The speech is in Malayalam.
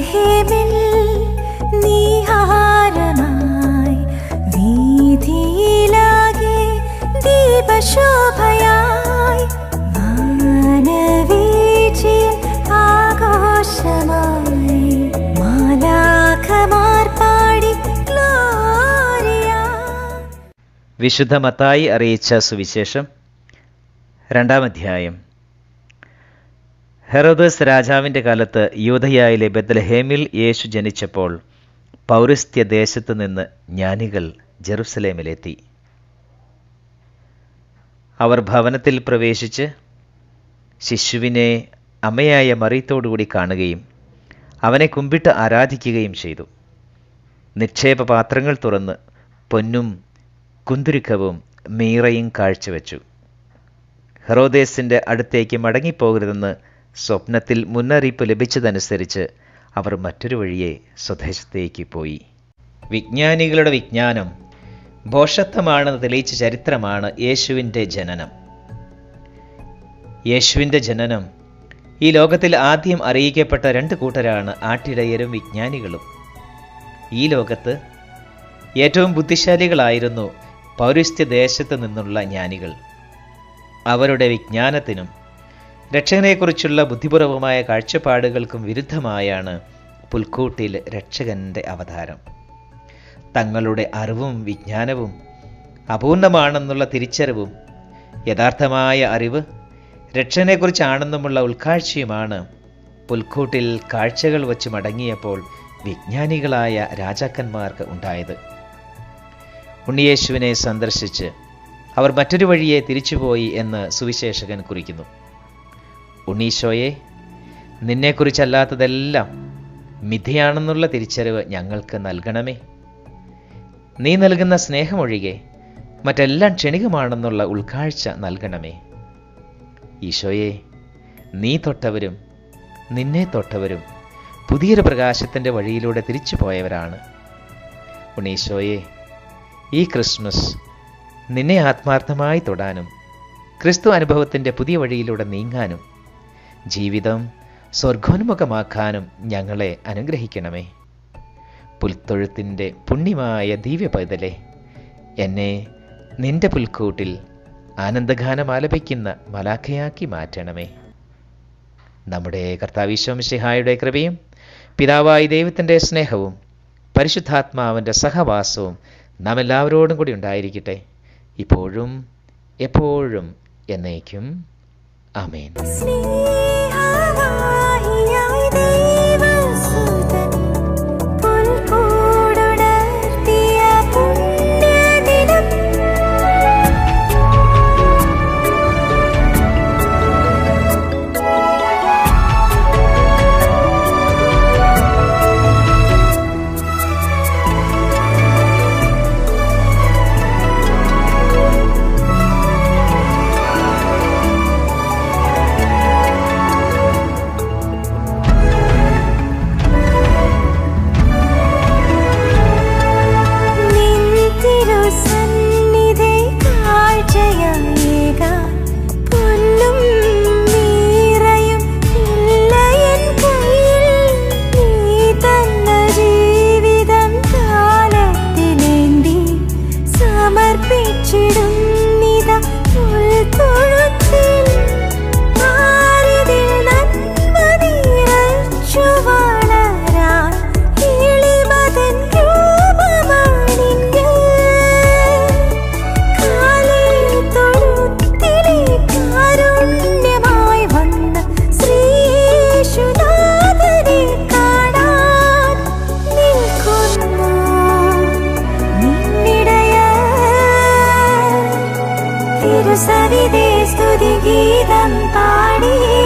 ബെത്ലഹേമിൽ നീഹാരമായി വീതിയിലാകെ ദീപശോഭയായി മാനവീചിയിൽ ആഘോഷമായി മാലാഖമാർ പാടി വിശുദ്ധ മത്തായി അറിയിച്ച സുവിശേഷം രണ്ടാം അധ്യായം ഹെറോദസ് രാജാവിന്റെ കാലത്ത് യൂതയായിലെ ബദ്ലഹേമിൽ യേശു ജനിച്ചപ്പോൾ പൗരസ്ത്യ ദേശത്തു നിന്ന് ജ്ഞാനികൾ ജെറുസലേമിലെത്തി. അവർ ഭവനത്തിൽ പ്രവേശിച്ച് ശിശുവിനെ അമ്മയായ മറിയത്തോടുകൂടി കാണുകയും അവനെ കുമ്പിട്ട് ആരാധിക്കുകയും ചെയ്തു. നിക്ഷേപ പാത്രങ്ങൾ തുറന്ന് പൊന്നും കുന്തുരുക്കവും മീറയും കാഴ്ചവെച്ചു. ഹെറോദേസിന്റെ അടുത്തേക്ക് മടങ്ങിപ്പോകരുതെന്ന് സ്വപ്നത്തിൽ മുന്നറിയിപ്പ് ലഭിച്ചതനുസരിച്ച് അവർ മറ്റൊരു വഴിയെ സ്വദേശത്തേക്ക് പോയി. വിജ്ഞാനികളുടെ വിജ്ഞാനം ഭോഷത്വമാണെന്ന് തെളിയിച്ച ചരിത്രമാണ് യേശുവിന്റെ ജനനം. യേശുവിന്റെ ജനനം ഈ ലോകത്തിൽ ആദ്യം അറിയിക്കപ്പെട്ട രണ്ട് കൂട്ടരാണ് ആട്ടിടയരും വിജ്ഞാനികളും. ഈ ലോകത്ത് ഏറ്റവും ബുദ്ധിശാലികളായിരുന്നു പൗരസ്ത്യ ദേശത്ത് നിന്നുള്ള ജ്ഞാനികൾ. അവരുടെ വിജ്ഞാനത്തിനും രക്ഷകനെക്കുറിച്ചുള്ള ബുദ്ധിപൂർവമായ കാഴ്ചപ്പാടുകൾക്കും വിരുദ്ധമായാണ് പുൽക്കൂട്ടിൽ രക്ഷകന്റെ അവതാരം. തങ്ങളുടെ അറിവും വിജ്ഞാനവും അപൂർണമാണെന്നുള്ള തിരിച്ചറിവും യഥാർത്ഥമായ അറിവ് രക്ഷകനെക്കുറിച്ചാണെന്നുമുള്ള ഉൾക്കാഴ്ചയുമാണ് പുൽക്കൂട്ടിൽ കാഴ്ചകൾ വച്ച് മടങ്ങിയപ്പോൾ വിജ്ഞാനികളായ രാജാക്കന്മാർക്ക് ഉണ്ടായത്. ഉണ്ണിയേശുവിനെ സന്ദർശിച്ച് അവർ മറ്റൊരു വഴിയെ തിരിച്ചുപോയി എന്ന് സുവിശേഷകൻ കുറിക്കുന്നു. ഉണ്ണീശോയെ നിന്നെക്കുറിച്ചല്ലാത്തതെല്ലാം മിഥിയാണെന്നുള്ള തിരിച്ചറിവ് ഞങ്ങൾക്ക് നൽകണമേ. നീ നൽകുന്ന സ്നേഹമൊഴികെ മറ്റെല്ലാം ക്ഷണികമാണെന്നുള്ള ഉൾക്കാഴ്ച നൽകണമേ. ഈശോയെ നീ തൊട്ടവരും നിന്നെ തൊട്ടവരും പുതിയൊരു പ്രകാശത്തിന്റെ വഴിയിലൂടെ തിരിച്ചു പോയവരാണ്. ഉണീശോയെ ഈ ക്രിസ്മസ് നിന്നെ ആത്മാർത്ഥമായി തൊടാനും ക്രിസ്തു അനുഭവത്തിന്റെ പുതിയ വഴിയിലൂടെ നീങ്ങാനും ജീവിതം സ്വർഗോന്മുഖമാക്കാനും ഞങ്ങളെ അനുഗ്രഹിക്കണമേ. പുൽത്തൊഴുത്തിന്റെ പുണ്യമായ ദിവ്യ പൈതലെ എന്നെ നിന്റെ പുൽക്കൂട്ടിൽ ആനന്ദഗാനം ആലപിക്കുന്ന മലാഖയാക്കി മാറ്റണമേ. നമ്മുടെ കർത്താവിശ്വമിഷിഹായുടെ കൃപയും പിതാവായി ദൈവത്തിന്റെ സ്നേഹവും പരിശുദ്ധാത്മാവിന്റെ സഹവാസവും നാം എല്ലാവരോടും കൂടി ഉണ്ടായിരിക്കട്ടെ. ഇപ്പോഴും എപ്പോഴും എന്നേക്കും. Amen. चिड़ തിരുസവിധേ സ്തുതിഗീതം പാടിയിടും